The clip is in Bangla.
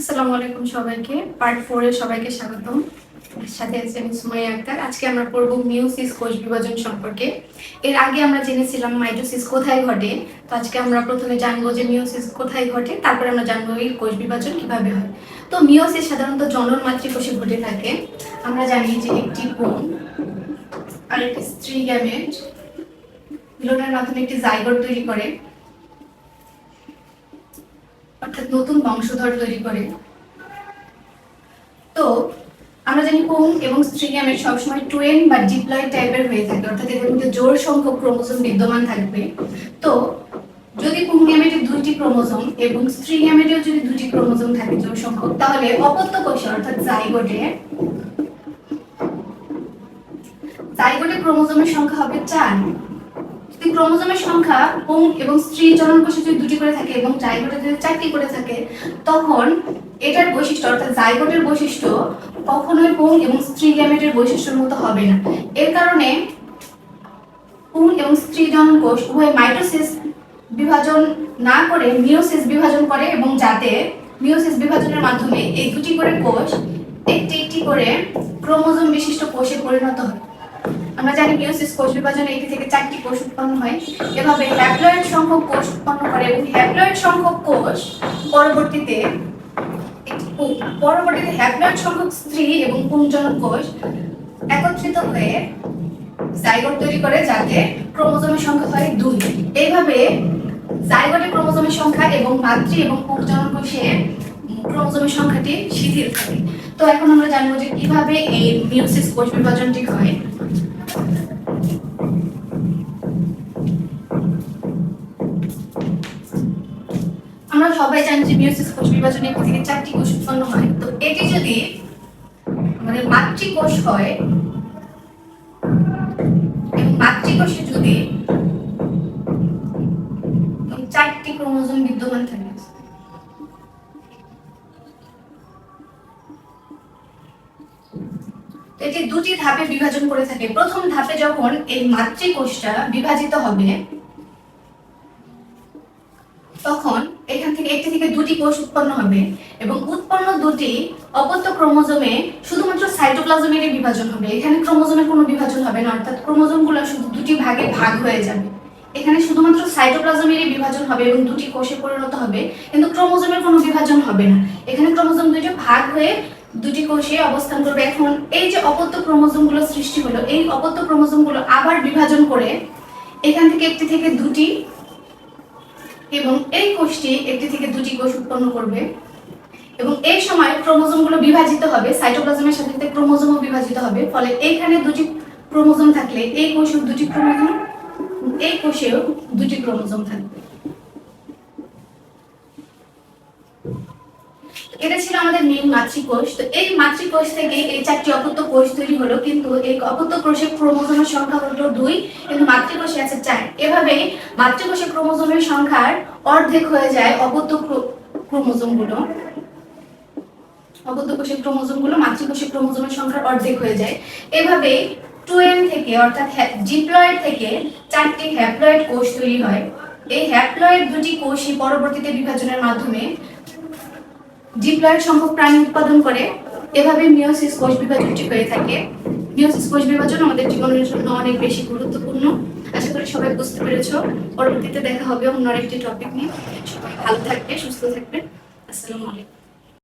আসসালামু আলাইকুম সবাইকে। পার্ট ফোরে সবাইকে স্বাগতম। সাথে আছে আমি সুমাইয়া আক্তার। আজকে আমরা পড়ব মিউসিস কোষ বিভাজন সম্পর্কে। এর আগে আমরা জেনেছিলাম মাইটোসিস কোথায় ঘটে? তো আজকে আমরা প্রথমে জানব যে মিওসিস কোথায় ঘটে, তারপরে আমরা জানব এই কোষ বিভাজন কীভাবে হয়। তো মিওসিস সাধারণত জনন মাতৃকোষে ঘটে থাকে। আমরা জানি যে একটি কোণ আর একটি স্ত্রী গ্যামেট মিলনের মাধ্যমে একটি জাইগোট তৈরি করে। অর্থাৎ নতুন বংশধর তৈরি করে। তো, আমরা জানি পুং এবং স্ত্রী গ্যামেট সবসময় টুয়েন বা ডিপ্লয়েড টাইপের হয়ে থাকে, অর্থাৎ এদের মধ্যে জোর সংখ্যক ক্রোমোসোম বিদ্যমান থাকবে। তো, যদি পুং গ্যামেটের দুইটি ক্রোমোসোম এবং স্ত্রী গ্যামেটেও যদি দুটি ক্রোমোসোম থাকে জোর সংখ্যক, তাহলে অপত্য কোষে, অর্থাৎ জাইগোটে জাইগোটে ক্রোমোসোমের সংখ্যা হবে চার। যদি ক্রোমোসোমের সংখ্যা পুং এবং স্ত্রী জনন কোষে যদি দুটি করে থাকে এবং জাইগোটে যদি চারটি করে থাকে, তখন এটার বৈশিষ্ট্য, অর্থাৎ জাইগোটের বৈশিষ্ট্য কখনোই পুং এবং স্ত্রী গ্যামেটের বৈশিষ্ট্যের মতো হবে না। এর কারণে পুং এবং স্ত্রী জনন কোষ উভয় মাইটোসিস বিভাজন না করে মিওসিস বিভাজন করে এবং যাতে মিওসিস বিভাজনের মাধ্যমে এই দুটি করে কোষ একটি একটি করে ক্রোমোজোম বিশিষ্ট কোষে পরিণত হয়। আমরা জানি মিওসিস কোষ বিভাজনে একটি থেকে চারটি কোষ উৎপন্ন হয়। এভাবে হ্যাপ্লয়েড সংখ্যক কোষ উৎপন্ন করে এবং হ্যাপ্লয়েড সংখ্যক কোষ পরবর্তীতে পরবর্তীতে হ্যাপ্লয়েড সংখ্যক স্ত্রী এবং পুংজনক কোষ একত্রিত হয়ে জাইগোট তৈরি করে যাতে ক্রোমোজোমের সংখ্যা হয় দুই। এইভাবে জাইগোটে ক্রোমোজোমের সংখ্যা এবং মাতৃ এবং পুংজনক কোষে ক্রোমোজোমের সংখ্যাটি শিথিল থাকে। তো এখন আমরা জানব যে কীভাবে এই মিওসিস কোষ বিভাজনটি হয়। আমরা সবাই জানি যে মিওসিস কোষ বিভাজনে একটি থেকে চারটি কোষ উৎপন্ন হয়। তো এটি যদি আমাদের মাতৃকোষ হয় মাতৃকোষে যদি চারটি ক্রোমোজোম বিদ্যমান থাকে। এটি দুটি ধাপে বিভাজন করে থাকে। প্রথম ধাপে যখন এই মাতৃকোষটা বিভাজিত হবে, তখন এখান থেকে একটি থেকে দুটি কোষ উৎপন্ন হবে এবং উৎপন্ন দুটি অপত্য ক্রোমোজোমে শুধুমাত্র সাইটোপ্লাজমেরই বিভাজন হবে। এখানে ক্রোমোজোমের কোনো বিভাজন হবে না, অর্থাৎ ক্রোমোজোমগুলো শুধু দুটি ভাগে ভাগ হয়ে যাবে। এখানে শুধুমাত্র সাইটোপ্লাজমেরই বিভাজন হবে এবং দুটি কোষে পরিণত হবে, কিন্তু ক্রোমোজোমের কোনো বিভাজন হবে না। এখানে ক্রোমোজোম দুইটি ভাগ হয়ে দুটি কোষে অবস্থান করবে। এখন এই যে অপত্য ক্রোমোজোমগুলো সৃষ্টি হলো, এই অপত্য ক্রোমোজোমগুলো আবার বিভাজন করে এখান থেকে একটি থেকে দুটি এবং এই কোষটি একটি থেকে দুটি কোষ উৎপন্ন করবে। এবং এই সময় ক্রোমোজোমগুলো বিভাজিত হবে, সাইটোপ্লাজমের সাথে সাথে ক্রোমোজোমও বিভাজিত হবে। ফলে এইখানে দুটি ক্রোমোজোম থাকলে এই কোষেও দুটি ক্রোমোজোম, এই কোষেও দুটি ক্রোমোজোম থাকবে। এটা ছিল আমাদের মেইন মাতৃকোষ। তো এই মাতৃকোষ থেকে এই চারটি অপত্য কোষ তৈরি হলো। কিন্তু এই অপত্য কোষে ক্রোমোজোমের সংখ্যা হলো দুই, কিন্তু মাতৃকোষে আছে চার। এভাবে মাতৃকোষে ক্রোমোজোমের সংখ্যার অর্ধেক হয়ে যায় অপত্য ক্রোমোজোমগুলো অপত্য কোষের ক্রোমোজোমগুলো মাতৃকোষে ক্রোমোজোমের সংখ্যার অর্ধেক হয়ে যায়। এভাবে টুয়েন থেকে, অর্থাৎ ডিপ্লয়েড থেকে চারটি হ্যাপ্লয়েড কোষ তৈরি হয়। এই হ্যাপ্লয়েড দুটি কোষই পরবর্তীতে বিভাজনের মাধ্যমে ডিপ্লয়েড সংখ্যক প্রাণী উৎপাদন করে। এভাবে মিওসিস কোষ বিভাজনটি হয়ে থাকে। মিওসিস কোষ বিভাজন আমাদের জীবনের জন্য অনেক বেশি গুরুত্বপূর্ণ। আশা করি সবাই বুঝতে পেরেছ। পরবর্তীতে দেখা হবে অন্য আরেকটি টপিক নিয়ে। সবাই ভালো থাকবে, সুস্থ থাকবে। আসসালামু আলাইকুম।